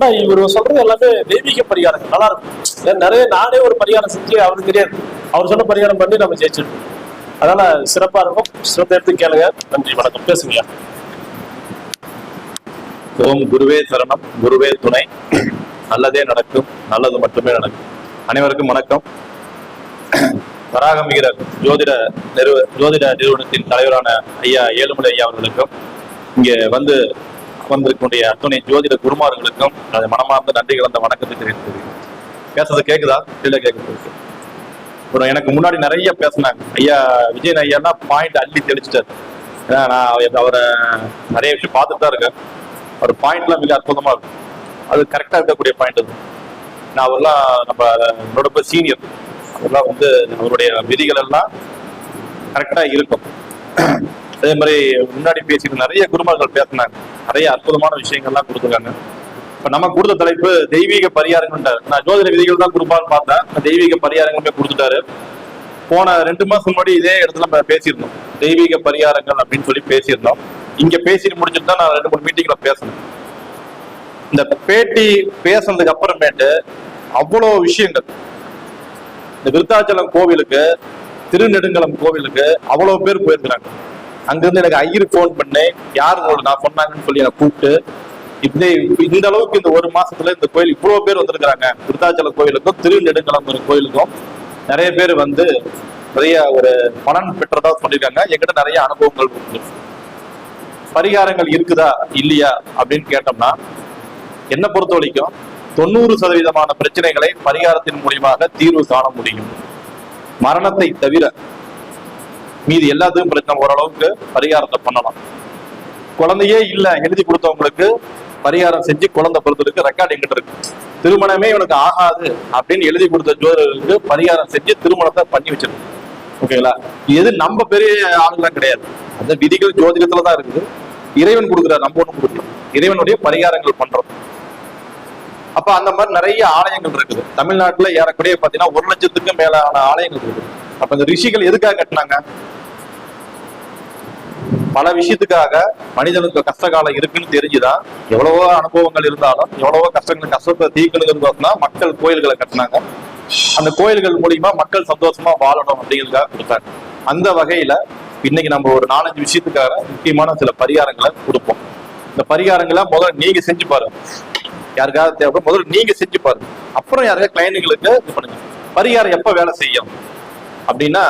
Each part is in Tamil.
ஆனா இவர் சொல்றது எல்லாமே தெய்வீக பரிகாரம் நல்லா இருக்கும். நிறைய நானே ஒரு பரிகாரம் செஞ்சு அவருக்கு தெரியாது. அவர் சொன்ன பரிகாரம் பண்ணி நம்ம ஜெயிச்சிருக்கோம். அதனால சிறப்பா இருக்கும். சிறந்த எடுத்து கேளுங்க. நன்றி வணக்கம். பேசுங்க. ஓம் குருவே சரணம். குருவே துணை. நல்லதே நடக்கும். நல்லது மட்டுமே நடக்கும். அனைவருக்கும் வணக்கம். வராகமிகிற ஜோதிட நிறுவ ஜோதிட நிறுவனத்தின் தலைவரான ஐயா ஏழுமலை ஐயா அவர்களுக்கும் இங்கே வந்து வந்திருக்கக்கூடிய அத்துணை ஜோதிட குருமார்களுக்கும் அது மனமார்ந்த நன்றி கலந்த வணக்கத்தை தெரிவித்துக்கிறேன் பேசுறது கேக்குதா? இல்ல கேக்குது. அப்புறம் எனக்கு முன்னாடி நிறைய பேசினாங்க. ஐயா விஜயன் ஐயான்னா பாயிண்ட் அள்ளி தெளிச்சிட்டாரு. ஏன்னா நான் அவரை நிறைய விஷயம் பார்த்துட்டு தான் இருக்கேன். அவர் பாயிண்ட்லாம் மிக அற்புதமாக இருக்கும். அது கரெக்டாக இருக்கக்கூடிய பாயிண்ட் அது. நான் அவர்லாம் நம்ம என்னோட போய் சீனியர் அதெல்லாம் வந்து அவருடைய விதிகள் எல்லாம் கரெக்டாக இருக்கும். அதே மாதிரி முன்னாடி பேசிட்டு நிறைய குருமார்கள் பேசினாங்க. நிறைய அற்புதமான விஷயங்கள்லாம் கொடுத்துருக்காங்க. இப்ப நம்ம கொடுத்த தலைப்பு தெய்வீக பரிகாரங்கள் நான் ஜோதிட விதிகள் தான் கொடுப்பான்னு பார்த்தேன். தெய்வீக பரிகாரங்களுமே கொடுத்துட்டாரு. போன ரெண்டு மாசம் முன்னாடி இதே இடத்துல நம்ம பேசியிருந்தோம். தெய்வீக பரிகாரங்கள் அப்படின்னு சொல்லி பேசியிருந்தோம். இங்க பேசிட்டு முடிச்சுட்டு தான் நான் ரெண்டு மூணு மீட்டிங்ல பேசணும் இந்த பேட்டி பேசுனதுக்கு அப்புறமேட்டு அவ்வளோ விஷயங்கள். இந்த விருத்தாச்சலம் கோவிலுக்கு திருநெடுங்கலம் கோவிலுக்கு அவ்வளவு பேர் போயிருக்கிறாங்க. அங்கிருந்து எனக்கு ஐயர் ஃபோன் பண்ணேன் யார் உங்களுக்கு நான் சொன்னாங்கன்னு சொல்லி என்னை கூப்பிட்டு இந்த இந்த அளவுக்கு இந்த ஒரு மாசத்துல இந்த கோயில் இவ்வளவு பேர் வந்திருக்கிறாங்க. விருத்தாச்சல கோயிலுக்கும் திருநெடுங்கலம் கோயிலுக்கும். நிறைய பேர் வந்து நிறைய ஒரு பலன் பெற்றதா சொல்லியிருக்காங்க. எங்கிட்ட நிறைய அனுபவங்கள் உண்டு. பரிகாரங்கள் இருக்குதா? இல்லையா? அப்படின்னு கேட்டோம்னா என்ன பொறுத்த வரைக்கும் தொண்ணூறு சதவீதமான பிரச்சனைகளை பரிகாரத்தின் மூலியமாக தீர்வு காண முடியும். மரணத்தை தவிர மீதி எல்லாத்துக்கும் பிரச்சனை ஓரளவுக்கு பரிகாரத்தை பண்ணலாம். குழந்தையே இல்ல எழுதி கொடுத்தவங்களுக்கு பரிகாரம் செஞ்சு குழந்தை பிறந்ததுக்கு ரெக்கார்ட் எங்கிட்ட இருக்கு. திருமணமே இவனுக்கு ஆகாது அப்படின்னு எழுதி கொடுத்த ஜோதிடருக்கு பரிகாரம் செஞ்சு திருமணத்தை பண்ணி வச்சிருக்கு ஓகேங்களா? எது நம்ம பெரிய ஆளுங்களாம் கிடையாது. அந்த விதிகள் ஜோதிடத்துல தான் இருக்குது. இறைவன் கொடுக்குறாரு நம்ம ஒண்ணும் கொடுக்கல. இறைவனுடைய பரிகாரங்கள் பண்றோம். அப்ப அந்த மாதிரி நிறைய ஆலயங்கள் இருக்குது. தமிழ்நாட்டுல ஏறக்குறைய பாத்தீங்கன்னா ஒரு லட்சத்துக்கும் மேலான ஆலயங்கள் இருக்குது. அப்ப இந்த ரிஷிகள் எதுக்காக கட்டினாங்க? பல விஷயத்துக்காக மனிதனுக்கு கஷ்ட காலம் இருக்குன்னு தெரிஞ்சுதான் எவ்வளவோ அனுபவங்கள் இருந்தாலும் எவ்வளவோ கஷ்டங்கள் கஷ்டத்தை தீக்கணுங்கிறதுனா மக்கள் கோயில்களை கட்டினாங்க. அந்த கோயில்கள் மூலியமா மக்கள் சந்தோஷமா வாழணும் அப்படிங்கிறதுக்காக கொடுத்தாங்க. அந்த வகையில இன்னைக்கு நம்ம ஒரு நாலஞ்சு விஷயத்துக்காக முக்கியமான சில பரிகாரங்களை கொடுப்போம். இந்த பரிகாரங்களை முதல்ல நீங்க செஞ்சு பாருங்க. யாருக்காவது தேவை முதல்ல நீங்க செஞ்சு பாருங்க. அப்புறம் யாருக்காவது கிளைண்டுகளுக்கு இது பண்ணுங்க. பரிகாரம் எப்ப வேலை செய்யும்? அப்படின்னா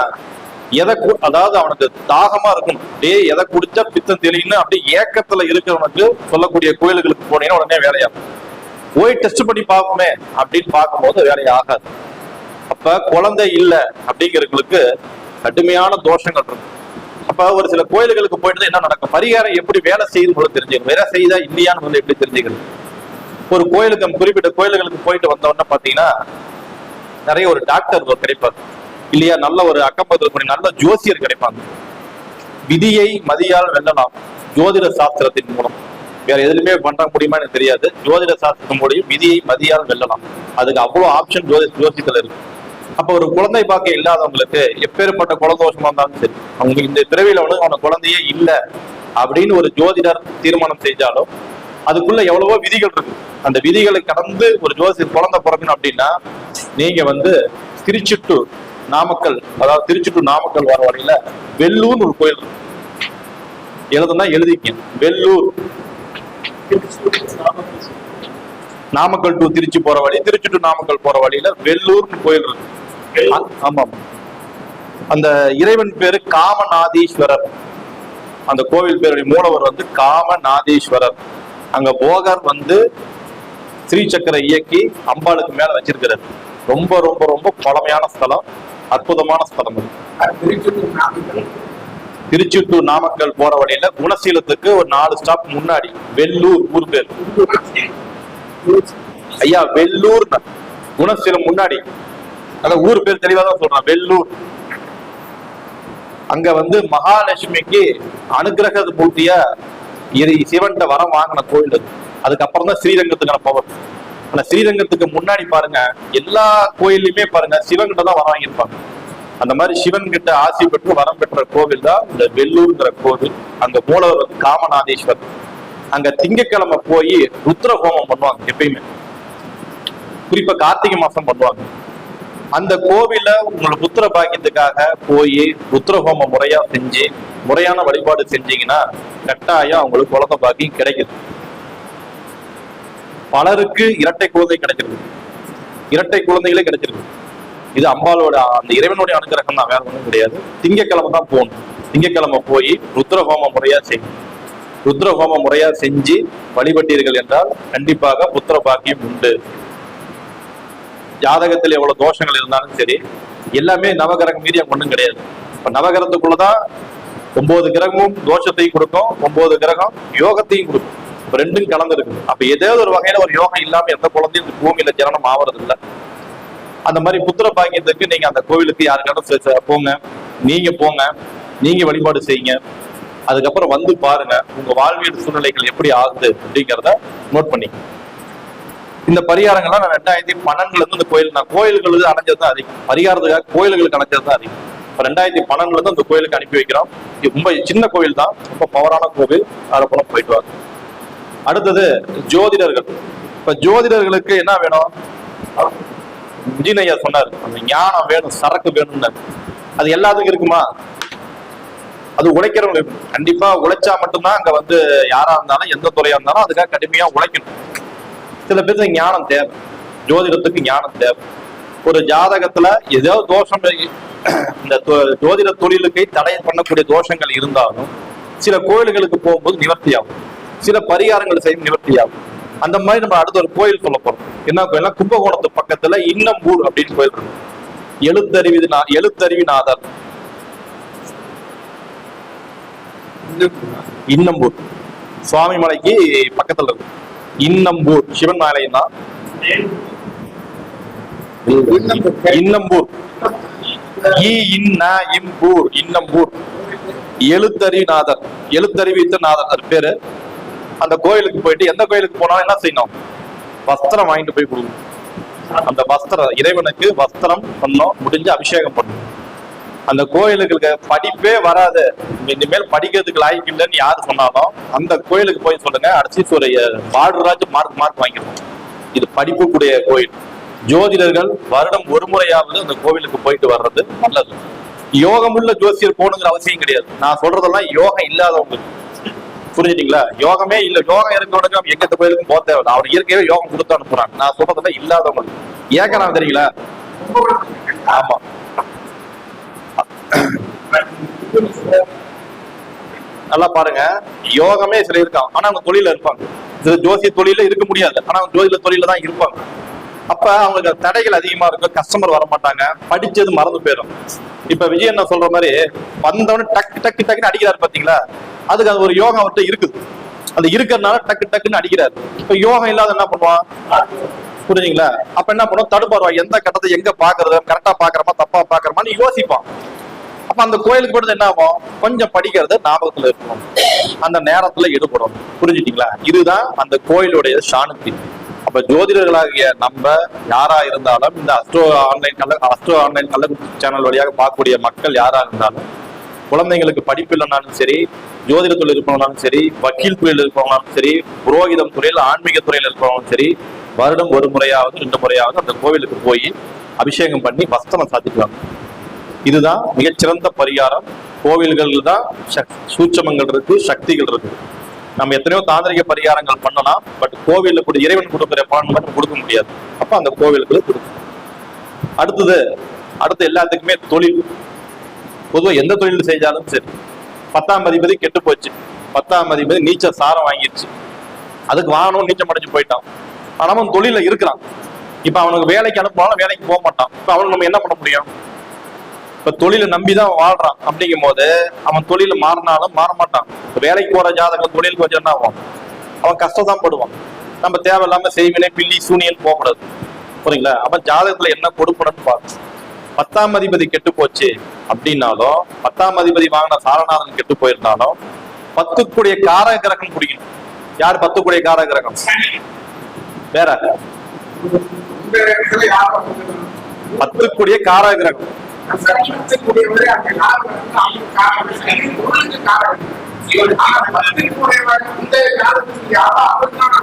எதை அதாவது அவனுக்கு தாகமா இருக்கும். டே எதை குடிச்சா பித்தம் தெளின்னு அப்படியே ஏக்கத்துல இருக்கிறவனுக்கு சொல்லக்கூடிய கோயில்களுக்கு போனீங்கன்னா உடனே வேலையாகும். போய் டெஸ்ட் பண்ணி பார்ப்போமே அப்படின்னு பார்க்கும்போது வேலையை ஆகாது. அப்ப குழந்தை இல்ல அப்படிங்கிறவங்களுக்கு கடுமையான தோஷங்கள் இருக்கும். அப்ப ஒரு சில கோயில்களுக்கு போயிட்டு என்ன நடக்கும்? பரிகாரம் எப்படி வேலை செய்யுது போல தெரிஞ்சுக்கணும். வேலை செய்யுதா இல்லையான்னு வந்து எப்படி தெரிஞ்சுக்கணும்? ஒரு கோயிலுக்கு குறிப்பிட்ட கோயில்களுக்கு போயிட்டு வந்தோம்னா பாத்தீங்கன்னா நிறைய ஒரு டாக்டர் கிடைப்பார். இல்லையா? நல்ல ஒரு அக்கம்பக்கத்தில் நல்ல ஜோசியர் கிடைப்பாங்க. விதியை மதியால் வெல்லலாம். ஜோதிட சாஸ்திரத்தின் மூலம். வேற எதுலுமே பண்ண முடியுமா எனக்கு தெரியாது. ஜோதிட சாஸ்திரம் மூலியம் விதியை மதியால் வெல்லலாம். அதுக்கு அவ்வளவு ஆப்ஷன் ஜோதி ஜோசியத்துல இருக்கு. அப்ப ஒரு குழந்தை பாக்கியம் இல்லாதவங்களுக்கு எப்பேற்பட்ட குலதோஷமா இருந்தாலும் சரி அவங்க இந்த பிறவியில வந்து அவன குழந்தையே இல்ல அப்படின்னு ஒரு ஜோதிடர் தீர்மானம் செஞ்சாலும் அதுக்குள்ள எவ்வளவோ விதிகள் இருக்கு. அந்த விதிகளை கடந்து ஒரு ஜோசி குழந்தை பிறக்கணும் அப்படின்னா நீங்க வந்து திருச்சிட்டு நாமக்கல் அதாவது திருச்சி டு நாமக்கல் வர வழியில வெள்ளூர்னு ஒரு கோயில் எழுதுனா எழுதிக்க வெள்ளூர். நாமக்கல் டு திருச்சி போற வழி திருச்சி டு நாமக்கல் போற வழியில வெள்ளூர்னு கோயில் இருக்கு. ஆமா அந்த இறைவன் பேரு காமநாதீஸ்வரர். அந்த கோவில் பேருடைய மூலவர் வந்து காமநாதீஸ்வரர். அங்க போகர் வந்து ஸ்ரீ சக்கரை இயக்கி அம்பாளுக்கு மேல வச்சிருக்கிறார். ரொம்ப ரொம்ப ரொம்ப பழமையான ஸ்தலம். அற்புதமான ஸ்தலம் திருச்சி டு நாமக்கல். போற வழியில குணசீலத்துக்கு ஒரு நாலு ஸ்டாப் முன்னாடி வெள்ளூர் ஊர் பேர் ஐயா வெள்ளூர் குணசீலம் முன்னாடி. அதான் ஊர் பேர் தெளிவா தான் சொல்றேன் வெள்ளூர். அங்க வந்து மகாலட்சுமிக்கு அனுகிரக மூர்த்தியா இரு சிவன்கிட்ட வரம் வாங்கின கோயில் அது. அதுக்கப்புறம் தான் ஸ்ரீரங்கத்துக்கான பவர். ஆனா ஸ்ரீரங்கத்துக்கு முன்னாடி பாருங்க எல்லா கோயிலுமே பாருங்க சிவன்கிட்ட தான் வரம் வாங்கியிருப்பாங்க. அந்த மாதிரி சிவன் கிட்ட ஆசி பெற்று வரம் பெற்ற கோவில் தான் இந்த வெள்ளூர்ங்கிற கோவில். அங்க மூலவர் வந்து அங்க திங்கட்கிழமை போய் ருத்ர ஹோமம் பண்ணுவாங்க எப்பயுமே. குறிப்பா கார்த்திகை மாசம் பண்ணுவாங்க. அந்த கோவில உங்களுக்கு புத்திர பாக்கியத்துக்காக போய் புத்திர ஹோமம் முறையா செஞ்சு முறையான வழிபாடு செஞ்சீங்கன்னா கட்டாயம் அவங்களுக்கு குழந்தை பாக்கியம் கிடைக்குது. பலருக்கு இரட்டை குழந்தை கிடைச்சிருக்கு இரட்டை குழந்தைகளே கிடைச்சிருக்கு இது அம்பாலோட அந்த இறைவனுடைய அனுகிரகம் தான் வேற ஒன்றும் கிடையாது. திங்கக்கிழமை தான் போகணும். திங்கக்கிழமை போய் ருத்ரஹோமம் முறையா செய்யும் ருத்ரஹோம முறையா செஞ்சு வழிபட்டீர்கள் என்றால் கண்டிப்பாக புத்திர பாக்கியம் உண்டு. ஜாதகத்தில் எவ்வளவு தோஷங்கள் இருந்தாலும் சரி எல்லாமே நவகிரகம் மீறி அங்க ஒண்ணும் கிடையாது. இப்ப நவகிரகத்துக்குள்ளதான் ஒன்பது கிரகமும் தோஷத்தையும் கொடுக்கும் ஒன்பது கிரகம் யோகத்தையும் கொடுக்கும். ரெண்டும் கலந்து இருக்குது. அப்ப ஏதாவது ஒரு வகையில ஒரு யோகம் இல்லாம எந்த குழந்தையும் இந்த பூமியில ஜனனம் ஆவறது இல்ல. அந்த மாதிரி புத்திர பாக்கியத்துக்கு நீங்க அந்த கோவிலுக்கு யாருக்காட்டும் போங்க. நீங்க போங்க. நீங்க வழிபாடு செய்யுங்க. அதுக்கப்புறம் வந்து பாருங்க உங்க வாழ்வியல் சூழ்நிலைகள் எப்படி ஆகுது அப்படிங்கிறத நோட் பண்ணி இந்த பரிகாரங்கள்லாம் நான் ரெண்டாயிரத்தி பன்னெண்டுல இருந்து இந்த கோயில் நான் கோயில்களுக்கு அடைஞ்சது தான் அதிகம். பரிகாரத்துக்காக கோயில்களுக்கு அடைஞ்சது தான் அதிகம். இப்போ ரெண்டாயிரத்தி பன்னெண்டுல இருந்து அந்த கோயிலுக்கு அனுப்பி வைக்கிறோம். ரொம்ப சின்ன கோயில் தான் ரொம்ப பவரான கோவில். அதில் போல போயிட்டு வாங்க. அடுத்தது ஜோதிடர்கள். இப்ப ஜோதிடர்களுக்கு என்ன வேணும்? விஜயனையா சொன்னார் அந்த ஞானம் வேணும் சரக்கு வேணும்னு அது எல்லாத்துக்கும் இருக்குமா? அது உழைக்கிறவங்களுக்கு கண்டிப்பா உழைச்சா மட்டும்தான் அங்க வந்து யாரா இருந்தாலும் எந்த துறையா இருந்தாலும் அதுக்காக கடுமையா உழைக்கணும். சில பேருக்கு ஞானம் தேவை. ஜோதிடத்துக்கு ஞானம் தேவை. ஒரு ஜாதகத்துல ஏதோ தோஷம் இந்த ஜோதிட தொழிலுக்கு தடை பண்ணக்கூடிய தோஷங்கள் இருந்தாலும் சில கோயில்களுக்கு போகும்போது நிவர்த்தி ஆகும் சில பரிகாரங்கள் செய்து நிவர்த்தியாகும். அந்த மாதிரி நம்ம அடுத்த ஒரு கோயில் சொல்ல போறோம். என்ன கோயில்னா கும்பகோணத்து பக்கத்துல இன்னம்பூர் அப்படின்னு கோயில் இருக்கு எழுத்தறிவி எழுத்தறிவிநாதர். இன்னம்பூர் சுவாமிமலைக்கு பக்கத்துல இருக்கு இன்னம்பூர் சிவன் ஆலயம் தான். இன்னம்பூர் ஈ இன்ன இம்பூர் இன்னம்பூர் எழுத்தறிவிநாதர். எழுத்தறிவித்த நாதர். பேரு? அந்த கோயிலுக்கு போயிட்டு எந்த கோயிலுக்கு போனாலும் என்ன செய்யணும்? வஸ்திரம் வாங்கிட்டு போய் கொடுக்கணும். அந்த வஸ்திரம் இறைவனுக்கு வஸ்திரம் பண்ணோம் முடிஞ்சு அபிஷேகம் பண்ணணும். அந்த கோயிலுக்கு படிப்பே வராது. இனிமேல் படிக்கிறதுக்கு லாய்க்கு இல்லைன்னு யாரு சொன்னாலும் அந்த கோயிலுக்கு போய் சொல்லுங்க. அரிசீஸ்வரைய பாடுராஜ் மார்க் மார்க் வாங்கிடுவோம் இது படிப்புக்குடைய கோயில். ஜோதிடர்கள் வருடம் ஒரு முறையாவது அந்த கோவிலுக்கு போயிட்டு வர்றது நல்லது. யோகமுள்ள ஜோசியர் போகணுங்கிற அவசியம் கிடையாது. நான் சொல்றதெல்லாம் யோகம் இல்லாதவங்களுக்கு. புரிஞ்சுட்டீங்களா? யோகமே இல்ல. யோகம் இருக்கிறவனுக்கு நம்ம எங்க கோயிலுக்கும் போக தேவையில்ல. அவர் இயற்கையே யோகம் கொடுத்து அனுப்புறாங்க நான் சொல்றதுல இல்லாதவங்களுக்கு ஏக்க நான் தெரியல ஆமா. நல்லா பாருங்க. யோகமே சில இருக்கான் ஆனா அவங்க தொழில இருப்பாங்க. சில ஜோசிய தொழில இருக்க முடியாது. ஆனா அவங்க ஜோதிட தொழில தான் இருப்பாங்க. அப்ப அவங்களுக்கு தடைகள் அதிகமா இருக்கும் கஸ்டமர் வர மாட்டாங்க படிச்சது மறந்து போயிடும் இப்ப விஜய் என்ன சொல்ற மாதிரி வந்தவன டக்கு டக்கு டக்குன்னு அடிக்கிறாரு பாத்தீங்களா? அதுக்கு அது ஒரு யோகம் அவர்கிட்ட இருக்குது. அது இருக்கிறதுனால டக்கு டக்குன்னு அடிக்கிறாரு. இப்ப யோகம் இல்லாத என்ன பண்ணுவான்? புரிஞ்சுங்களா? அப்ப என்ன பண்ணுவோம் தடுப்பாருவா எந்த கட்டத்தை எங்க பாக்குறது? கரெக்டா பாக்குறமா தப்பா பாக்குறமான்னு யோசிப்பான். அப்ப அந்த கோயிலுக்கு போயிட்டு என்ன ஆகும்? கொஞ்சம் படிக்கிறது ஞாபகத்துல இருக்கணும். அந்த நேரத்துல ஈடுபடும் புரிஞ்சுட்டீங்களா? இதுதான் அந்த கோயிலுடைய சாணுத்தி அப்ப ஜோதிடர்களாகிய நம்ம யாரா இருந்தாலும் இந்த அஸ்ட்ரோ ஆன்லைன் கல்ல அஸ்ட்ரோ ஆன்லைன் கல்ல சேனல் வழியாக பார்க்கக்கூடிய மக்கள் யாரா இருந்தாலும் குழந்தைங்களுக்கு படிப்பு இல்லைனாலும் சரி ஜோதிட தொழில் இருப்பவங்களாலும் சரி வக்கீல் துறையில் இருப்பவங்களாலும் சரி புரோகிதம் துறையில் ஆன்மீக துறையில் இருப்பவங்களும் சரி வருடம் ஒரு முறையாவது ரெண்டு முறையாவது அந்த கோவிலுக்கு போய் அபிஷேகம் பண்ணி வஸ்திரம் சாத்திக்குவாங்க இதுதான் மிகச்சிறந்த பரிகாரம். கோவில்கள் தான் சக்- சூட்சமங்கள் இருக்கு சக்திகள் இருக்கு. நம்ம எத்தனையோ தாந்திரிக பரிகாரங்கள் பண்ணலாம் பட் கோவில்ல கூட இறைவன் கொடுக்குற பலன் மட்டும் கொடுக்க முடியாது. அப்ப அந்த கோவிலுக்கு கொடுக்கும். அடுத்தது அடுத்து எல்லாத்துக்குமே தொழில். பொதுவா எந்த தொழில் செஞ்சாலும் சரி. பத்தாம் அதிபதி கெட்டு போச்சு. பத்தாம் அதிபதி நீச்சல் சாரம் வாங்கிருச்சு. அதுக்கு வாகனம் நீச்சம் அடைஞ்சு போயிட்டான். ஆனா அவன் தொழில இருக்கிறான். இப்ப அவனுக்கு வேலைக்கு அனுப்பினாலும் வேலைக்கு போக மாட்டான். இப்ப அவனுக்கு நம்ம என்ன பண்ண முடியும்? இப்ப தொழிலை நம்பிதான் வாழ்றான். அப்படிங்கும் போது அவன் தொழில மாறினாலும் மாற மாட்டான் வேலைக்கு போற ஜாதகம் தொழிலுக்கு வச்சு என்ன ஆகும்? அவன் கஷ்டம் படுவான். நம்ம தேவையில்லாம செய்வினை பில்லி சூனியல் போகக்கூடாது. புரியுங்களா அவன் ஜாதகத்துல என்ன கொடுக்கணும்னு பார்த்து பத்தாம் அதிபதி கெட்டு போச்சு அப்படின்னாலும் பத்தாம் அதிபதி வாங்கின சாரநாதன் கெட்டு போயிருந்தாலும் பத்துக்குடைய காரக கிரகம் பிடிக்கணும் யார் பத்துக்குடைய காரக கிரகம் வேற? இந்த இடத்துல பத்துக்குடைய காரக கிரகம் சட்டத்துக்குரியவரே அந்த யார் காரணம் காரணம் யாரோ அவருக்கான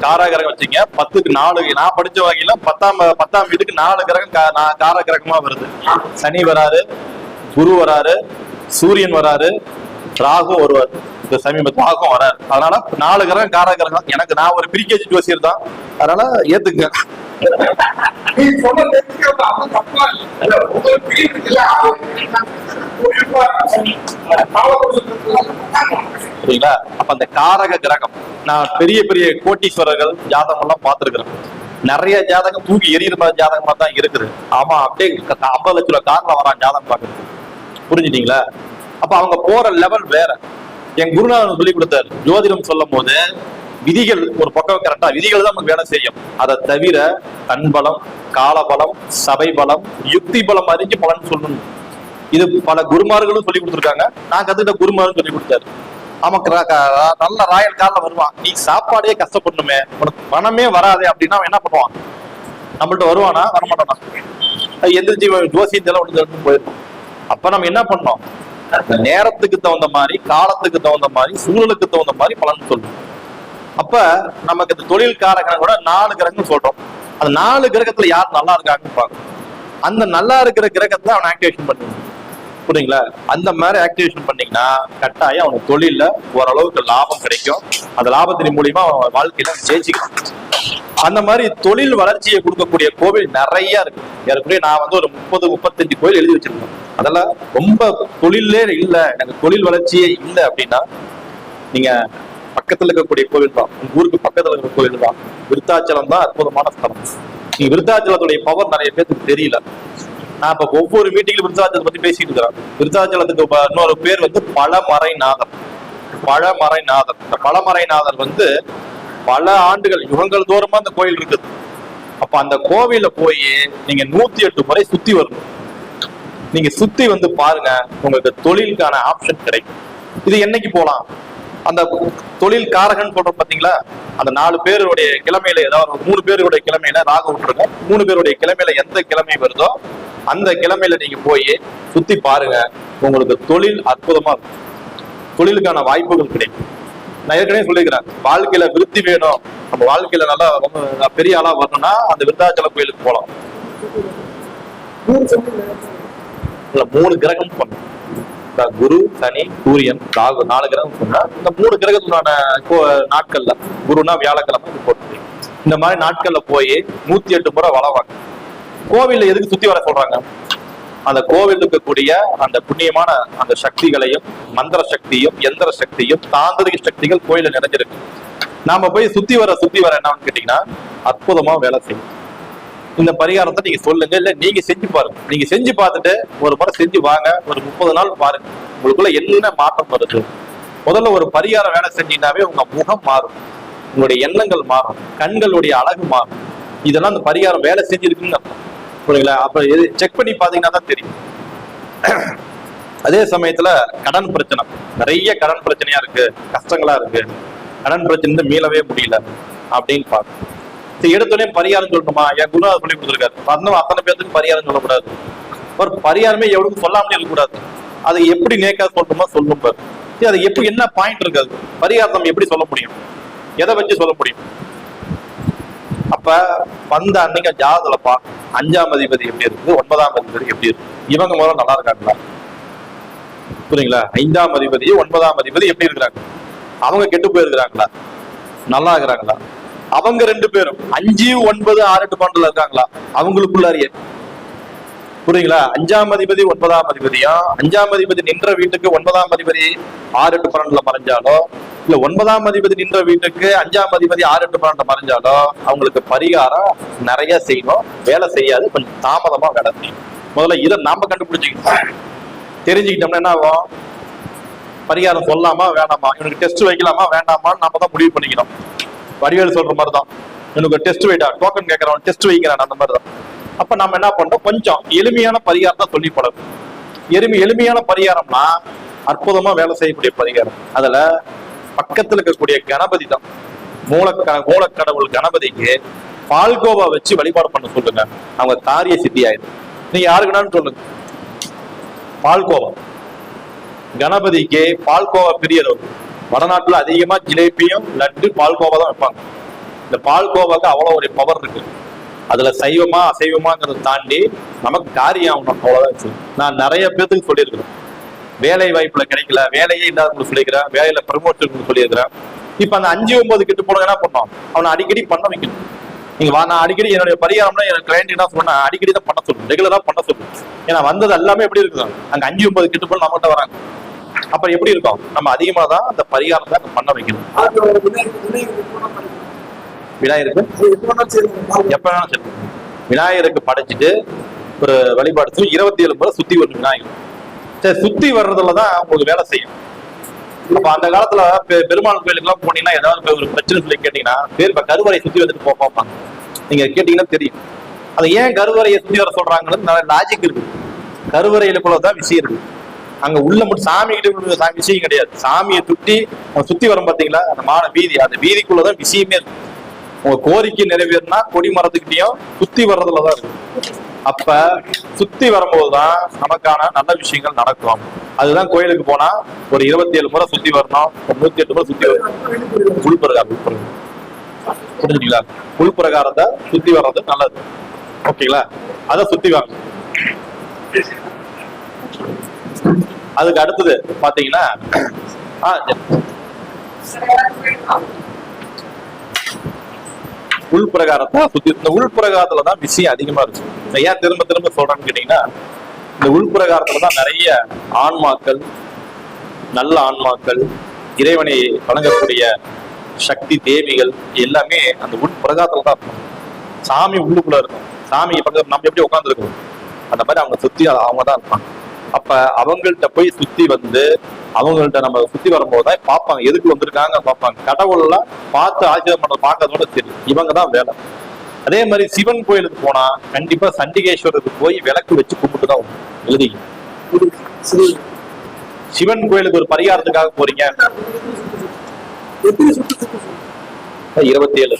காராகிரகம் வச்சீங்க. பத்துக்கு நாலு. நான் படிச்ச வகையில பத்தாம் பத்தாம் வீட்டுக்கு நாலு கிரகம் கா- நா- காராகிரகமா வருது. சனி வராரு குரு வராரு சூரியன் வராரு ராகு வருவார். இந்த சமீபத்து ராகும் வராரு. அதனால நாலு கிரகம் காராகிரகம் எனக்கு நான் ஒரு பிரிகேஜி ஜோசியர் தான். அதனால ஏத்துங்க நீ சொன்ன தப்பா இல்ல. சரிங்களா அப்ப அந்த காரக கிரகம் நான் பெரிய பெரிய கோட்டீஸ்வரர்கள் ஜாதகம் எல்லாம் பார்த்திருக்கிறேன். நிறைய ஜாதகம் தூக்கி எரியிற மாதிரி ஜாதகமா தான் இருக்குது. ஆமா அப்படியே ஐம்பது லட்ச ரூபா கார்ல வரான் ஜாதகம் பாக்குறது புரிஞ்சுட்டீங்களா? அப்ப அவங்க போற லெவல் வேற. என் குருநாதன் சொல்லி கொடுத்தாரு. ஜோதிடம் சொல்லும் போது விதிகள் ஒரு பக்கம் கரெக்டா விதிகள் தான் நமக்கு வேலை செய்யும். அதை தவிர கண்பலம் காலபலம் சபை பலம் யுக்தி பலம் அறிஞ்சு பலன் சொல்லணும். இது பல குருமார்களும் சொல்லி கொடுத்துருக்காங்க. நான் கத்துக்கிட்ட குருமாரும் சொல்லி கொடுத்தாரு. ஆமாக்கு நல்ல ராயல் கார்ல வருவான். நீ சாப்பாடே கஷ்டப்படணுமே. உனக்கு பணமே வராது அப்படின்னா அவன் என்ன பண்ணுவான்? நம்மள்ட்ட வருவானா? வரமாட்டானா? அது எந்திரிச்சு இவன் ஜோசியத்தெல்லாம் ஒன்று அப்ப நம்ம என்ன பண்ணோம் நேரத்துக்கு தகுந்த மாதிரி காலத்துக்கு தகுந்த மாதிரி சூழலுக்கு தகுந்த மாதிரி பலன் சொல்லணும். அப்ப நமக்கு இந்த தொழில் காரகனை கூட நாலு கிரகம் சொல்றோம். அந்த நாலு கிரகத்துல யார் நல்லா இருக்காங்கன்னு பார்க்கணும் அந்த நல்லா இருக்கிற கிரகத்தை அவன் ஆக்டிவேஷன் பண்ணுவான். புரியுங்களா அந்த மாதிரி ஆக்டிவேஷன் பண்ணீங்கன்னா கட்டாயம் அவனுக்கு தொழில ஓரளவுக்கு லாபம் கிடைக்கும். அந்த லாபத்தின் மூலியமா அவன் வாழ்க்கையில ஜெயிச்சுக்கலாம். அந்த மாதிரி தொழில் வளர்ச்சியை கொடுக்கக்கூடிய கோவில் நிறைய இருக்கு. ஏற்கனவே நான் வந்து ஒரு முப்பது முப்பத்தஞ்சு கோயில் எழுதி வச்சிருக்கேன். அதெல்லாம் ரொம்ப தொழிலே இல்ல. எனக்கு தொழில் வளர்ச்சியே இல்லை அப்படின்னா நீங்க பக்கத்துல இருக்கக்கூடிய கோவில் தான். உங்க ஊருக்கு பக்கத்துல இருக்கிற கோவில் தான். விருத்தாச்சலம் தான் அற்புதமான ஸ்தலம். நீங்க விருத்தாச்சலத்துடைய பவர் நிறைய பேருக்கு தெரியல. நான் இப்ப ஒவ்வொரு மீட்டிங்ல விருத்தாச்சலத்தை பத்தி பேசிட்டு இருக்கிறேன். விருத்தாச்சலத்துக்கு இன்னொரு பேர் வந்து பழமறைநாதர். பழமறைநாதர். இந்த பழமறைநாதர் வந்து பல ஆண்டுகள் யுகங்கள் தூரமா அந்த கோயில் இருக்குது. அப்ப அந்த கோவில போய் நீங்க நூத்தி எட்டு முறை சுத்தி வரணும். நீங்க சுத்தி வந்து பாருங்க உங்களுக்கு தொழிலுக்கான ஆப்ஷன் கிடைக்கும். இது என்னைக்கு போலாம்? அந்த தொழில் காரகன் சொல்றோம் பாத்தீங்களா? அந்த நாலு பேருடைய கிழமையில ஏதாவது மூணு பேருடைய கிழமையில ராக விட்டுருங்க. மூணு பேருடைய கிழமையில எந்த கிழமை வருதோ அந்த கிழமையில நீங்க போய் சுத்தி பாருங்க. உங்களுக்கு தொழில் அற்புதமா இருக்கும். தொழிலுக்கான வாய்ப்புகள் கிடைக்கும். நான் ஏற்கனவே சொல்லியிருக்கிறேன் வாழ்க்கையில விருத்தி வேணும். நம்ம வாழ்க்கையில நல்லா ரொம்ப பெரிய ஆளா வரணும்னா அந்த விருத்தாச்சல கோயிலுக்கு போகலாம் இல்ல மூணு கிரகம் பண்ணும் இந்த குரு சனி சூரியன் ராகு நாலு கிரகம் சொன்னா இந்த மூணு கிரகத்துக்கான நாட்கள்ல குருனா வியாழக்கிழமை இது போட்டு இந்த மாதிரி நாட்கள்ல போய் நூத்தி எட்டு முறை வளவாங்க கோவில்ல எதுக்கு சுத்தி வர சொல்றாங்க? அந்த கோவில் இருக்கக்கூடிய அந்த புண்ணியமான அந்த சக்திகளையும் மந்திர சக்தியும் எந்திர சக்தியும் தாந்திரிக சக்திகள் கோயில நிறைஞ்சிருக்கு. நாம போய் சுத்தி வர சுத்தி வர என்னன்னு கேட்டீங்கன்னா அற்புதமா வேலை செய்யும். இந்த பரிகாரத்தை நீங்க சொல்லுங்க. இல்ல நீங்க செஞ்சு பாருங்க. நீங்க செஞ்சு பார்த்துட்டு ஒரு முறை செஞ்சு வாங்க. ஒரு முப்பது நாள் பாருங்க. உங்களுக்குள்ள என்ன மாற்றம் வருது? முதல்ல ஒரு பரிகாரம் வேலை செஞ்சீங்கன்னாவே உங்க முகம் மாறும். உங்களுடைய எண்ணங்கள் மாறும். கண்களுடைய அழகு மாறும். இதெல்லாம் அந்த பரிகாரம் வேலை செஞ்சிருக்குன்னு அர்த்தம். புரியுங்களா அப்ப இது செக் பண்ணி பாத்தீங்கன்னா தான் தெரியும். அதே சமயத்துல கடன் பிரச்சனை. நிறைய கடன் பிரச்சனையா இருக்கு. கஷ்டங்களா இருக்கு. கடன் பிரச்சனை மீளவே முடியல. அப்படின்னு பார்க்கணும். எடுத்தோடனே பரிகாரம் சொல்லணுமா என் குரு சொல்லி கொடுத்துருக்காரு. அந்த அத்தனை பேருக்கு பரிகாரம் சொல்லக்கூடாது. ஒரு பரிகாரமே எவ்வளவு சொல்லாமலே இருக்கக்கூடாது. அது எப்படி நேக்கா சொல்லணுமா சொல்லணும் பாரு. சரி அது எப்படி என்ன பாயிண்ட் இருக்காது பரிகாரம் நம்ம எப்படி சொல்ல முடியும்? எதை வச்சு சொல்ல முடியும்? அப்ப வந்த அன்னைக்கு ஜாதகத்துல அஞ்சாம் அதிபதி எப்படி இருக்கு? ஒன்பதாம் அதிபதி எப்படி இருக்கு? இவங்க முதல்ல நல்லா இருக்காங்களா? புரியுங்களா ஐந்தாம் அதிபதி ஒன்பதாம் அதிபதி எப்படி இருக்கிறாங்க? அவங்க கெட்டு போயிருக்கிறாங்களா? நல்லா இருக்கிறாங்களா? அவங்க ரெண்டு பேரும். அஞ்சு ஒன்பது ஆறு எட்டு பன்னெண்டுல இருக்காங்களா? அவங்களுக்குள்ளாரியே. புரியுங்களா? அஞ்சாம் அதிபதி ஒன்பதாம் அதிபதியும் அஞ்சாம் அதிபதி நின்ற வீட்டுக்கு ஒன்பதாம் அதிபதி ஆறு எட்டு பன்னெண்டுல மறைஞ்சாலோ? இல்ல ஒன்பதாம் அதிபதி நின்ற வீட்டுக்கு அஞ்சாம் அதிபதி ஆறு எட்டு பன்னெண்டு மறைஞ்சாலோ? அவங்களுக்கு பரிகாரம் நிறைய செய்யணும். வேலை செய்யாது. கொஞ்சம் தாமதமா வேலை செய்யும் முதல்ல இதை நாம கண்டுபிடிச்சிக்கணும். தெரிஞ்சுக்கிட்டோம்னா என்ன ஆகும்? பரிகாரம் சொல்லாமா வேணாமா இவனுக்கு டெஸ்ட் வைக்கலாமா வேண்டாமான்னு நாம தான் முடிவு பண்ணிக்கணும். வடிவேல் சொல்ற மாதிரி தான் எனக்கு டெஸ்ட் வைடா. டோக்கன் கேட்கறவன் டெஸ்ட் வைக்கிறான் அந்த மாதிரி தான் அப்ப நம்ம என்ன பண்றோம்? கொஞ்சம் எளிமையான பரிகாரம் தான் சொல்லி பழகும் எளிமை எளிமையான பரிகாரம்னா அற்புதமா வேலை செய்யக்கூடிய பரிகாரம். அதுல பக்கத்துல இருக்கக்கூடிய கணபதி தான். மூலக்க மூலக்கடவுள் கணபதிக்கு பால்கோவா வச்சு வழிபாடு பண்ண சொல்லுங்க. அவங்க காரிய சித்தி ஆயிடும். நீங்க யாருக்குனான்னு சொல்லுங்க. பால்கோவா. கணபதிக்கு பால்கோவா பிரியர் வடநாட்டுல அதிகமா ஜிலேபியும் லட்டு பால்கோவா தான் வைப்பாங்க. இந்த பால்கோவாக்கு அவ்வளவு ஒரு பவர் இருக்கு. அதுல சைவமா அசைவமாங்கிறத தாண்டி நமக்கு காரியம் ஆகணும் அவ்வளவுதான் விஷயம். நான் நிறைய பேர்த்துக்கு சொல்லியிருக்கிறேன். வேலை வாய்ப்புல கிடைக்கல வேலையே இல்லாதவங்களுக்கு சொல்லியிருக்கிறேன். வேலையில ப்ரமோஷன் சொல்லியிருக்கிறேன். இப்ப அந்த அஞ்சு ஒன்பது கிட்ட போன என்ன பண்ணோம்? அவனை அடிக்கடி பண்ண வைக்கணும். நீங்க வா நான் அடிக்கடி என்னுடைய பரிகாரம்னா என் கிளைண்ட் என்ன சொன்னா அடிக்கடி தான் பண்ண சொல்லணும். ரெகுலரா பண்ண சொல்லணும். ஏன்னா வந்தது எல்லாமே எப்படி இருக்குது அங்க அஞ்சு ஒன்பது கிட்ட போல நம்மகிட்ட வராங்க. அப்ப எப்படி இருக்கும்? நம்ம அதிகமா தான் அந்த பரிகாரம் பண்ண வைக்கணும். விநாயகருக்கு? செய்யணும் எப்ப வேணாலும் சரி விநாயகருக்கு படைச்சிட்டு ஒரு வழிபாடு செய்யும் இருபத்தி ஏழு முறை சுத்தி வரும் விநாயகர். சரி சுத்தி வர்றதுல தான் உங்களுக்கு வேலை செய்யும். அப்ப அந்த காலத்துல பெ- பெருமாள் கோயிலுக்கு எல்லாம் போனீங்கன்னா ஏதாவது ஒரு பிரச்சனை சொல்லி கேட்டீங்கன்னா பேர் இப்ப சுத்தி வந்துட்டு போக பார்ப்பாங்க நீங்க கேட்டீங்கன்னா தெரியும். அது ஏன் கருவறையை சுத்தி வர சொல்றாங்கன்னு லாஜிக் இருக்கு. கருவறையில தான் விஷயம் இருக்கு. அங்க உள்ள மட்டும் சாமி கிட்ட சாமி விஷயம் கிடையாது. சாமியை சுத்தி அவங்க சுத்தி வரும் பாத்தீங்களா அந்த மான வீதி. அந்த வீதிக்குள்ளதான் விஷயமே இருக்கு. உங்க கோரிக்கை நிறைவேறினா கொடி மரத்துக்கிட்டையும் சுத்தி வர்றதுலதான் இருக்கு. அப்ப சுத்தி வரும்போதுதான் நமக்கான நல்ல விஷயங்கள் நடக்கும். அதுதான் கோயிலுக்கு போனா ஒரு இருபத்தி ஏழு முறை சுத்தி வரணும். ஒரு நூத்தி எட்டு முறை சுத்தி வரணும். உள்பிரகாரம் உள்பிரகாரம் புரிஞ்சுங்களா உள்பிரகாரத்தை சுத்தி வர்றது நல்லது. ஓகேங்களா? அதை சுத்தி வாங்க. அதுக்கு அடுத்தது பாத்தீங்கன்னா உள் பிரகாரத்தை சுத்தி இந்த உள் பிரகாரத்துல தான் விஷயம் அதிகமா இருக்கு. ஏன் திரும்ப திரும்ப சொல்றேன்னு கேட்டீங்கன்னா இந்த உள் பிரகாரத்துல தான் நிறைய ஆன்மாக்கள் நல்ல ஆன்மாக்கள் இறைவனை வழங்கக்கூடிய சக்தி தேவிகள் எல்லாமே அந்த உள் பிரகாரத்துல தான் இருக்கும். சாமி உள்ளுக்குள்ள இருக்கும். சாமி பக்கத்துல நம்ம எப்படி உட்காந்துருக்கோம் அந்த மாதிரி அவங்க சுத்தி அவங்க தான் இருப்பாங்க. அப்ப அவங்கள்ட்ட போய் சுத்தி வந்து அவங்கள்ட்ட நம்ம சுத்தி வரும்போது தான் பார்ப்பாங்க. எதுக்கு வந்திருக்காங்க பார்ப்பாங்க. கடவுள்லாம் பார்த்து ஆச்சரியம் பண்றது பார்க்கறதோட தெரியும் இவங்க தான் வேலை. அதே மாதிரி சிவன் கோயிலுக்கு போனா கண்டிப்பா சண்டிகேஸ்வரருக்கு போய் விளக்கு வச்சு கும்பிட்டு தான் எழுதி சிவன் கோயிலுக்கு ஒரு பரிகாரத்துக்காக போறீங்க. இருபத்தி ஏழு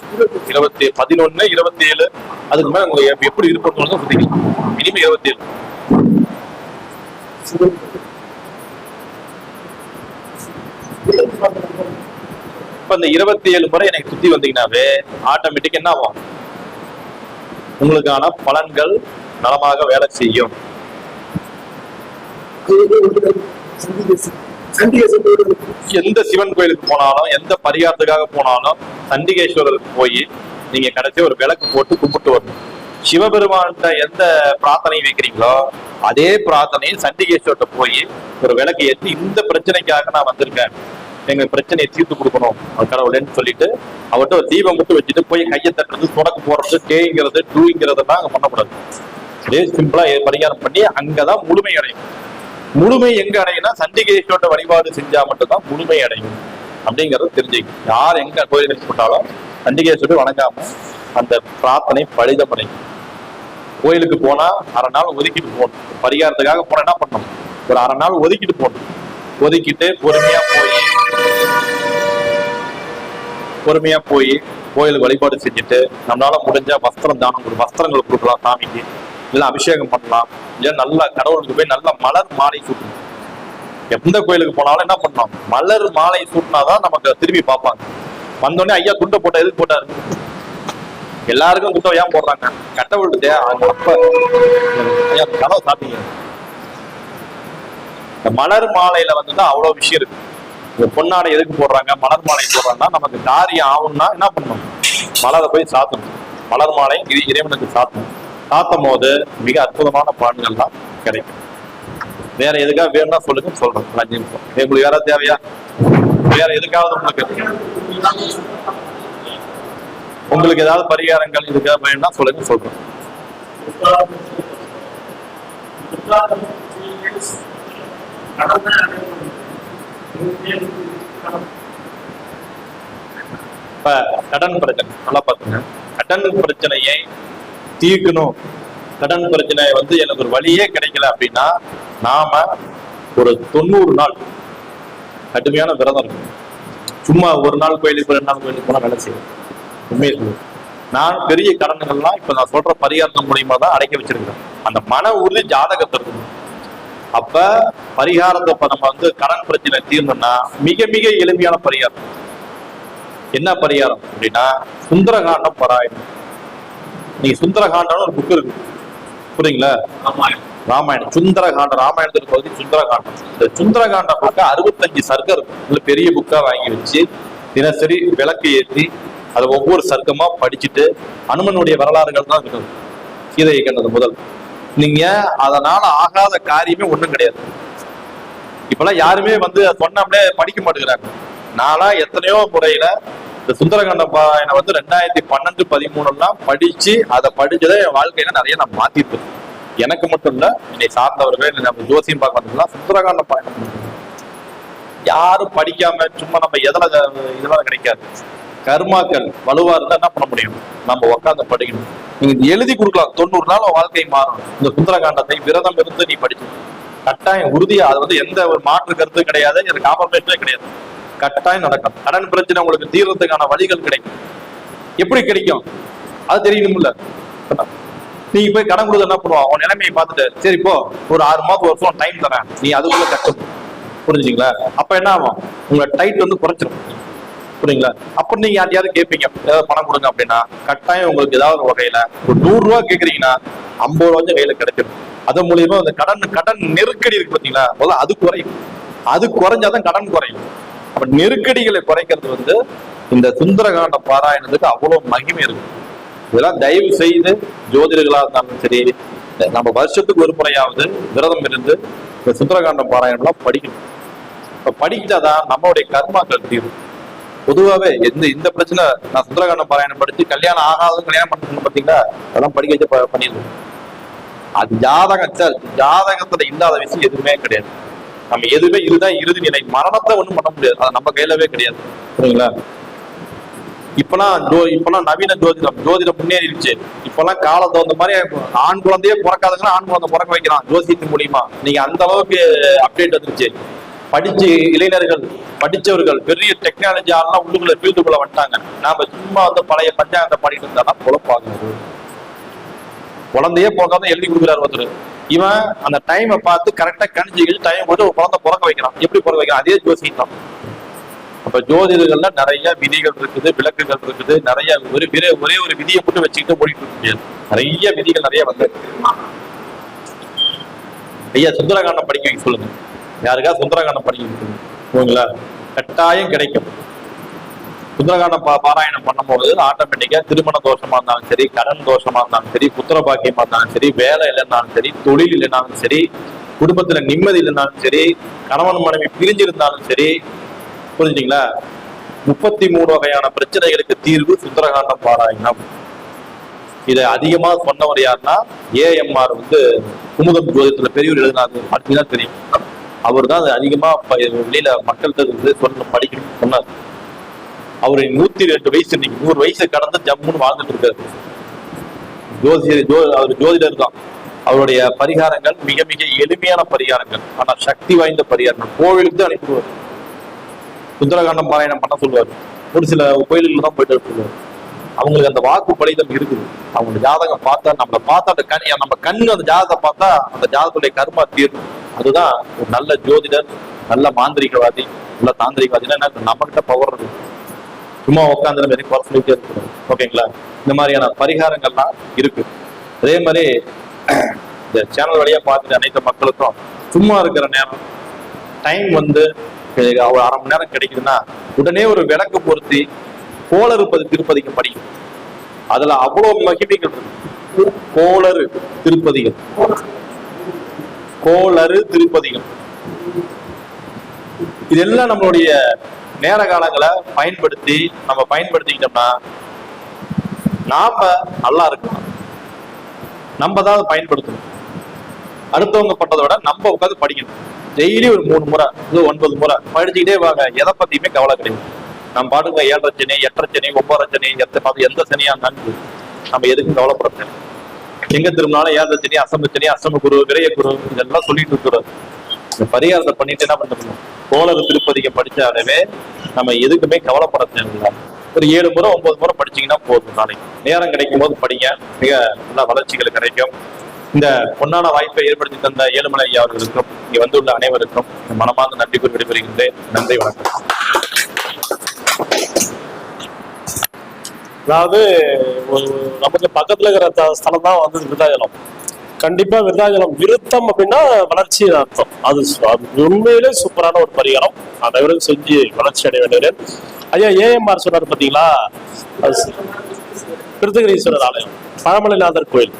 இருபத்தி பதினொன்னு இருபத்தி ஏழு அதுக்கு மேல உங்களுக்கு எப்படி இருக்கணும் சுத்திக்கலாம். மினிமம் இருபத்தி ஏழு இப்ப இந்த இருபத்தி ஏழு முறை எனக்கு சுத்தி வந்தீங்கன்னாவே ஆட்டோமேட்டிக் என்ன ஆகும்? உங்களுக்கான பலன்கள் நலமாக வேலை செய்யும். எந்த சிவன் கோயிலுக்கு போனாலும் எந்த பரிகாரத்துக்காக போனாலும் சண்டிகேஸ்வரருக்கு போய் நீங்க கடைசி ஒரு விளக்கு போட்டு கும்பிட்டு வரணும். சிவபெருமான்கிட்ட எந்த பிரார்த்தனை வைக்கிறீங்களோ அதே பிரார்த்தனையை சண்டிகேஸ்வரர்கிட்ட போய் ஒரு விளக்கு ஏற்றி இந்த பிரச்சனைக்காக நான் வந்திருக்கேன். எங்க பிரச்சனையை தீர்த்து கொடுக்கணும். கடவுளேன்னு சொல்லிட்டு அவர்கிட்ட ஒரு தீபம் மட்டும் வச்சுட்டு போய் கையை தட்டுறது தொடக்கு போடுறது டேங்கிறது டூங்கிறதெல்லாம் அங்கே பண்ணக்கூடாது. அதே சிம்பிளா பரிகாரம் பண்ணி அங்கதான் முழுமை அடையும். முழுமை எங்க அடையும்னா சண்டிகேஸ்வரோட வழிபாடு செஞ்சா மட்டும்தான் முழுமை அடையும். அப்படிங்கறது தெரிஞ்சுக்கணும். யார் எங்க கோயிலுக்கு போட்டாலும் சண்டிகேஸ்வரர் வணங்காம அந்த பிரார்த்தனை பலிதமடையும் கோயிலுக்கு போனா அரை நாள் ஒதுக்கிட்டு போகணும். பரிகாரத்துக்காக போனா என்ன பண்ணணும்? ஒரு அரை நாள் ஒதுக்கிட்டு போகணும். ஒதுக்கிட்டு பொறுமையா போய் பொறுமையா போய் கோயிலுக்கு வழிபாடு செஞ்சுட்டு நம்மளால முடிஞ்ச வஸ்திரம் தானம் ஒரு வஸ்திரங்கள் கொடுக்கலாம் சாமிக்கு. இல்ல அபிஷேகம் பண்ணலாம். இல்ல நல்லா கடவுளுக்கு போய் நல்ல மலர் மாலை சூட்டணும். எந்த கோயிலுக்கு போனாலும் என்ன பண்ணலாம் மலர் மாலை சூட்டினாதான் நமக்கு திரும்பி பார்ப்பாங்க. வந்தோடனே ஐயா துண்டை போட்ட எதுக்கு போட்டாரு? எல்லாருக்கும் குண்டோ ஏன் போடுறாங்க? கட்ட அவங்க அப்ப கனவு சாப்பிட்டீங்க இந்த மலர் மாலையில வந்துதான் அவ்வளவு விஷயம் இருக்கு. இந்த பொன்னாடை எதுக்கு போடுறாங்க? மலர் மாலை போடுறாங்கன்னா நமக்கு காரியம் ஆகும்னா என்ன பண்ணணும்? மலரை போய் சாத்தணும். மலர் மாலை இது இறைவனுக்கு சாத்தணும். சாத்தும் போது மிக அற்புதமான பலன்கள்லாம் கிடைக்கும். வேற எதுக்காக வேணும்னா சொல்லுங்க சொல்றேன். அஞ்சு நிமிஷம். உங்களுக்கு வேற தேவையா? வேற எதுக்காவது உங்களுக்கு? உங்களுக்கு ஏதாவது பரிகாரங்கள் இருக்கா வேணும்னா சொல்லுங்க சொல்றேன் இப்ப கடன் பிரச்சனை நல்லா பாத்துங்க. கடன் பிரச்சனையை தீர்க்கணும். கடன் பிரச்சனை வந்து எனக்கு ஒரு வழியே கிடைக்கல அப்படின்னா நாம ஒரு தொண்ணூறு நாள் கடுமையான விரதம் இருக்கும் சும்மா ஒரு நாள் கோயிலுக்கு ரெண்டு நாள் கோயிலுக்கு போனா வேலை செய்யும் உண்மையை சொல்லு நான் பெரிய கடன்கள்லாம் இப்ப நான் சொல்ற பரிகாரத்தின் மூலியமா தான் அடைக்க வச்சிருக்கிறேன். அந்த மன உறுதி ஜாதகத்தை இருக்கணும் அப்ப பரிகாரத்தை இப்ப நம்ம வந்து கடன் பிரச்சனை தீரணும்னா மிக மிக எளிமையான பரிகாரம். என்ன பரிகாரம் அப்படின்னா சுந்தரகாண்டம் பாராயணம். நீங்க சுந்தரகாண்டம்னு ஒரு புக் இருக்கு. புரியுங்களா ராமாயணம். சுந்தரகாண்டம் ராமாயணத்துக்கு பகுதி சுந்தரகாண்டம். இந்த சுந்தரகாண்ட புக்கை அறுபத்தஞ்சு இதுல பெரிய புக்கா வாங்கி வச்சு தினசரி விளக்கு ஏற்றி அதை ஒவ்வொரு சர்க்கமா படிச்சுட்டு அனுமனுடைய வரலாறுகள் தான் இருக்கும் சீதையை கண்டது முதல். நீங்க அதனால ஆகாத காரியமே ஒண்ணும் கிடையாது. இப்பெல்லாம் யாருமே வந்து சொன்னோம்னே படிக்க மாட்டேங்கிறாங்க. நானா எத்தனையோ முறையில இந்த சுந்தரகாண்ட பாராயணம் வந்து ரெண்டாயிரத்தி பன்னெண்டு பதிமூணுலாம் படிச்சு அதை படிச்சதை என் வாழ்க்கையில நிறைய நான் மாத்திருக்கேன் எனக்கு மட்டும் இல்ல என்னை சார்ந்தவர்கள் நம்ம ஜோசியம் பார்க்க சுந்தரகாண்ட பாராயணம் யாரும் படிக்காம சும்மா நம்ம எதுல இதெல்லாம் கிடைக்காது. கர்மாக்கள் வலுவா இருந்தா என்ன பண்ண முடியும்? நம்ம உட்காந்து படிக்கணும். நீங்க எழுதி கொடுக்கலாம். தொண்ணூறு நாள் உன் வாழ்க்கை மாறும். இந்த சுந்தரகாண்டத்தை விரதம் இருந்து நீ படிக்கணும் கட்டாயம் உறுதியா அது வந்து எந்த ஒரு மாற்று கருத்தும் கிடையாது எனக்கு காம்ப்ரமைஸே கிடையாது. கட்டாயம் நடக்கும். கடன் பிரச்சனை உங்களுக்கு தீர்றதுக்கான வழிகள் கிடைக்கும். எப்படி கிடைக்கும்? அது தெரியணும்ல. நீங்க போய் கடன் கொடுத்து என்ன பண்ணுவான் உன் நிலைமையை பார்த்துட்டு சரி போ. ஒரு ஆறு மாதம் வருஷம் டைம் தரேன். நீ அதுக்குள்ள கட்டணும் புரிஞ்சுங்களா அப்ப என்ன ஆகும்? உங்க டைட் வந்து குறைச்சிடும் புரியுங்களா அப்ப நீங்க யாரையாவது கேட்பீங்க ஏதாவது பணம் கொடுங்க அப்படின்னா கட்டாயம் உங்களுக்கு ஏதாவது ஒரு வகையில ஒரு நூறு ரூபா கேக்குறீங்கன்னா ஐம்பது ரூபாய் கையில கிடைக்கும் அது மூலியமா அந்த கடன் கடன் நெருக்கடி இருக்கு பாத்தீங்களா? முதல்ல அது குறையும். அது குறைஞ்சாதான் கடன் குறையும். அப்ப நெருக்கடிகளை குறைக்கிறது வந்து இந்த சுந்தரகாண்ட பாராயணத்துக்கு அவ்வளவு மகிமை இருக்கு. இதெல்லாம் தயவு செய்து ஜோதிடர்களா இருந்தாலும் சரி நம்ம வருஷத்துக்கு ஒரு முறையாவது விரதம் இருந்து இந்த சுந்தரகாண்டம் பாராயணம்லாம் படிக்கணும். இப்ப படிச்சாதான் நம்மளுடைய கர்மாக்கள் தீரும். பொதுவாவே எந்த இந்த பிரச்சனை நான் சுந்தரகாண்டம் பாராயணம் படிச்சு கல்யாணம் ஆகாதது கல்யாணம் பண்ணணும் பாத்தீங்கன்னா அதெல்லாம் படிக்க வச்சு பண்ணிடுவோம் அது ஜாதகம் சார் ஜாதகத்துல இல்லாத விஷயம் எதுவுமே கிடையாது. நம்ம எதுவுமே இதுதான் இறுதி நிலை. மரணத்தை ஒண்ணும் பண்ண முடியாது. அது நம்ம கையிலவே கிடையாது. சரிங்களா இப்பெல்லாம் ஜோ இப்பெல்லாம் நவீன ஜோதிடம் ஜோதிடம் முன்னேறிடுச்சு. இப்பெல்லாம் கால தகுந்த மாதிரி ஆண் குழந்தையே பிறக்காதுங்கன்னா ஆண் குழந்தை பிறக்க வைக்கலாம் ஜோசியத்தின் மூலியமா. நீங்க அந்த அளவுக்கு அப்டேட் வந்துருச்சு. படிச்சு இளைஞர்கள் படிச்சவர்கள் பெரிய டெக்னாலஜி ஆள்லாம் உள்ளுக்குள்ள ஃபீல்டுக்குள்ள வந்துட்டாங்க. நாம சும்மா வந்து பழைய பஞ்சாயத்தை பாடிட்டு இருந்தாலும் பொழப்பாகுது குழந்தையே போகாம எழுதி கொடுக்குறாரு ஒருத்தர். இவன் அந்த டைமை பார்த்து கரெக்டா கணிச்சு டைம் போட்டு ஒரு குழந்தை பிறக்க வைக்கிறான். எப்படி பிறக்க வைக்கிறான்? அதே ஜோசியம் தான். அப்ப ஜோதிடர்கள்ல நிறைய விதிகள் இருக்குது விளக்குகள் இருக்குது. நிறைய ஒரு ஒரே ஒரே ஒரு விதியை மட்டும் வச்சுக்கிட்டு ஓடிட்டு இருக்க முடியாது. நிறைய விதிகள் நிறைய வந்து ஐயா சுந்தரகாண்டம் படிக்க வைக்க சொல்லுங்க. யாருக்கா சுந்தரகாண்டம் படிக்க ஓகேங்களா கட்டாயம் கிடைக்கும். சுந்தரகாண்டம் பா பாராயணம் பண்ணும்போது ஆட்டோமேட்டிக்கா திருமண தோஷமா இருந்தாலும் சரி கடன் தோஷமா இருந்தாலும் சரி புத்திர பாக்கியமா இருந்தாலும் சரி வேலை இல்லைன்னாலும் சரி தொழில் இல்லைனாலும் சரி குடும்பத்துல நிம்மதி இல்லைனாலும் சரி கணவன் மனைவி பிரிஞ்சிருந்தாலும் சரி புரிஞ்சுங்களா? முப்பத்தி மூணு வகையான பிரச்சனைகளுக்கு தீர்வு சுந்தரகாண்டம் பாராயணம். இதை அதிகமா சொன்னவர் யாருன்னா ஏஎம்ஆர் வந்து குமுதம் ஜோதிடத்துல பெரியவர் எழுதினாரு. அப்படின்னா தெரியும். அவர் தான் அது அதிகமா வெளியில மக்கள்கிட்ட இருந்து சொன்ன படிக்கணும்னு சொன்னார். அவர் நூத்தி ரெண்டு வயசு இன்னைக்கு நூறு வயசை கடந்து ஜம்முன்னு வாழ்ந்துட்டு இருக்காரு. ஜோதிடர் ஜோ அவர் ஜோதிடர் தான். அவருடைய பரிகாரங்கள் மிக மிக எளிமையான பரிகாரங்கள். ஆனா சக்தி வாய்ந்த பரிகாரங்கள். கோவிலுக்கு தான் அனுப்பிடுவார் சுந்தரகாண்டம் பாராயணம் பண்ண சொல்லுவார். ஒரு சில கோயிலுக்கு தான் போயிட்டு சொல்லுவார் அவங்களுக்கு அந்த வாக்கு பலிதம் இருக்குது. அவங்க ஜாதகம் பார்த்தா நம்மளை பார்த்தா அந்த கண் நம்ம கண்ணு அந்த ஜாதகத்தை பார்த்தா அந்த ஜாதகத்துடைய கர்மா தீரும். அதுதான் ஒரு நல்ல ஜோதிடர் நல்ல மாந்திரிகவாதி நல்ல தாந்திரிகவாதினா நம்மகிட்ட பவர் இருக்கு. சும்மா உட்காந்து நம்ம எதையும் குறை சொல்லிட்டே இருக்கணும் ஓகேங்களா? இந்த மாதிரியான பரிகாரங்கள்லாம் இருக்கு. அதே மாதிரி இந்த சேனல் வழியா பார்த்துட்டு அனைத்து மக்களுக்கும் சும்மா இருக்கிற நேரம் டைம் வந்து ஒரு அரை மணி நேரம் கிடைக்குதுன்னா உடனே ஒரு விளக்கு பொருத்தி கோளறுப்பது திருப்பதிக்கு படிக்கும். அதுல அவ்வளவு மகிமைகள் இருக்கு. கோளறு திருப்பதிகள். கோளறு திருப்பதிகம். இதெல்லாம் நம்மளுடைய நேர காலங்களை பயன்படுத்தி நம்ம பயன்படுத்திக்கிட்டோம்னா நாம நல்லா இருக்கணும். நம்ம தான் அதை பயன்படுத்தணும். அடுத்தவங்க பண்றதை விட நம்ம உட்காந்து படிக்கணும். டெய்லி ஒரு மூணு முறை இது ஒன்பது முறை படிச்சுக்கிட்டே வாங்க. எதை பத்தியுமே கவலை கிடையாது. நம்ம பாட்டுங்க ஏழரை சனி எட்டரை சனி ஒன்பதரை சனி எத்தனை எந்த சனியா இருந்தாலும் நம்ம எதுக்கும் கவலைப்படுறது எங்க திரும்பினாலும் ஏழரை சனி அசம சனி அசம குரு விரைய குரு இதெல்லாம் சொல்லிட்டு இருக்கிறோம். பரிகாரத்தை பண்ணிட்டு என்ன பண்ணணும் கோளறு திருப்பதிக்கு படிச்சாலே நம்ம எதுக்குமே கவலைப்பட தேவையில்லை. ஒரு ஏழு முறை ஒன்பது முறை படிச்சீங்கன்னா போதும் நாளைக்கு. நேரம் கிடைக்கும் போது படிங்க. மிக நல்ல வளர்ச்சிகள் கிடைக்கும். இந்த பொன்னான வாய்ப்பை ஏற்படுத்தி தந்த ஏழுமலை ஐயா அவர்களுக்கும் இங்க வந்துள்ள அனைவருக்கும் மனமார்ந்த நன்றி கூறி நன்றி வணக்கம். அதாவது ஒரு நமக்கு பக்கத்துல இருக்கிற ஸ்தலம் தான் வந்து விருதாச்சலம். கண்டிப்பா விருதாஜலம் விருத்தம் அப்படின்னா வளர்ச்சி அர்த்தம். அது உண்மையிலே சூப்பரான ஒரு பரிகாரம். அனைவரும் செஞ்சு வளர்ச்சி அடைய வேண்டியது. ஐயா ஏஎம்ஆர் சொன்னார் பாத்தீங்களா? அது கிருத்தகிரீஸ்வரர் ஆலயம். பழமலைநாதர் கோயில்.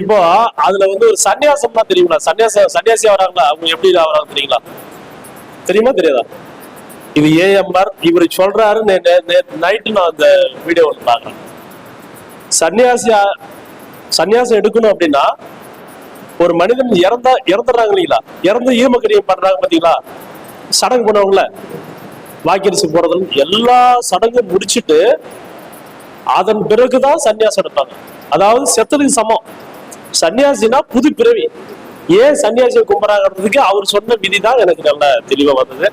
இப்போ அதுல வந்து ஒரு சன்னியாசம்னா தெரியுங்களா? சன்னியாச சன்னியாசி வராங்களா அவங்க எப்படி வராங்க தெரியுங்களா? தெரியுமா தெரியாதா? இது ஏஎம்ஆர் இவர் சொல்றாரு நைட்டு நான் அந்த வீடியோ பாக்குறேன் சன்னியாசியா சன்னியாசம் எடுக்கணும் அப்படின்னா ஒரு மனிதன் இறந்தா இறந்துடுறாங்க இல்லைங்களா? இறந்து ஈமக்கரியம் பண்றாங்க பாத்தீங்களா சடங்கு பண்ணுவாங்கல்ல. வாக்கரிசி போறதுல எல்லா சடங்கும் முடிச்சிட்டு அதன் பிறகுதான் சன்னியாசம் எடுப்பாங்க. அதாவது செத்ததுக்கு சமம். சன்னியாசினா புது பிறவி ஏன் சன்னியாசியை கும்பிட்றாங்கிறதுக்கு அவர் சொன்ன விதி தான் எனக்கு நல்ல தெளிவா வந்தது.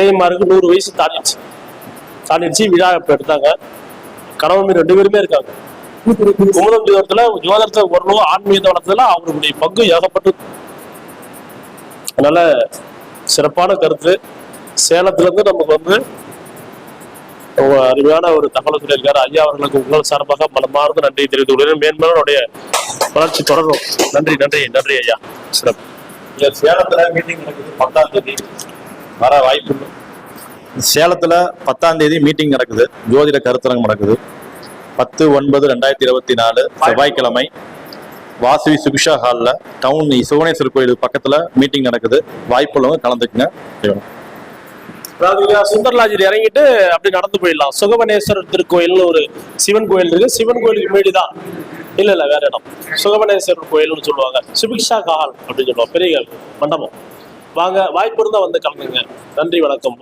ஏஎம்ஆருக்கு நூறு வயசு தாண்டிடுச்சு. தாண்டிடுச்சு விழா இப்ப எடுத்தாங்க. கணவன் ரெண்டு பேருமே இருக்காங்க. குமுதம் ஜோதத்துல ஜோதரத்தை வரணும் ஆன்மீக வளர்த்ததுல அவருடைய பங்கு ஏகப்பட்டு அதனால சிறப்பான கருத்து. சேலத்துல இருந்து நமக்கு வந்து அருமையான ஒரு தகவல் சொல்லியிருக்காரு. ஐயா அவர்களுக்கு உங்கள் சார்பாக மனமார்ந்த நன்றி தெரிவித்துக் கொள்கிறேன். மேன்மேலும் அவருடைய வளர்ச்சி தொடரும். நன்றி நன்றி நன்றி ஐயா. சிறப்பு. சேலத்துல மீட்டிங் நடக்குது. பத்தாம் தேதி. வர வாய்ப்பு. சேலத்துல பத்தாம் தேதி மீட்டிங் நடக்குது. ஜோதிட கருத்தரங்கம் நடக்குது. பத்து ஒன்பது ரெண்டாயிரத்தி இருபத்தி நாலு செவ்வாய்க்கிழமை வாசவி சுபிஷா ஹால்ல டவுன் சுவனேஸ்வரர் கோயில் பக்கத்துல மீட்டிங் நடக்குது. வாய்ப்புள்ளவங்க கலந்துக்குங்க. அதாவது சுந்தர்லாஜில் இறங்கிட்டு அப்படி நடந்து போயிடலாம். சுகவனேஸ்வரர் திருக்கோயில்னு ஒரு சிவன் கோயில் இருக்கு. சிவன் கோயிலுக்கு மேடி தான் இல்ல இல்ல வேற இடம். சுகவனேஸ்வரர் கோயில்னு சொல்லுவாங்க. சுபிக்ஷா கால் அப்படின்னு சொல்லுவாங்க. பெரிய மண்டபம். வாங்க வாய்ப்பு இருந்தா வந்து கலந்துங்க. நன்றி வணக்கம்.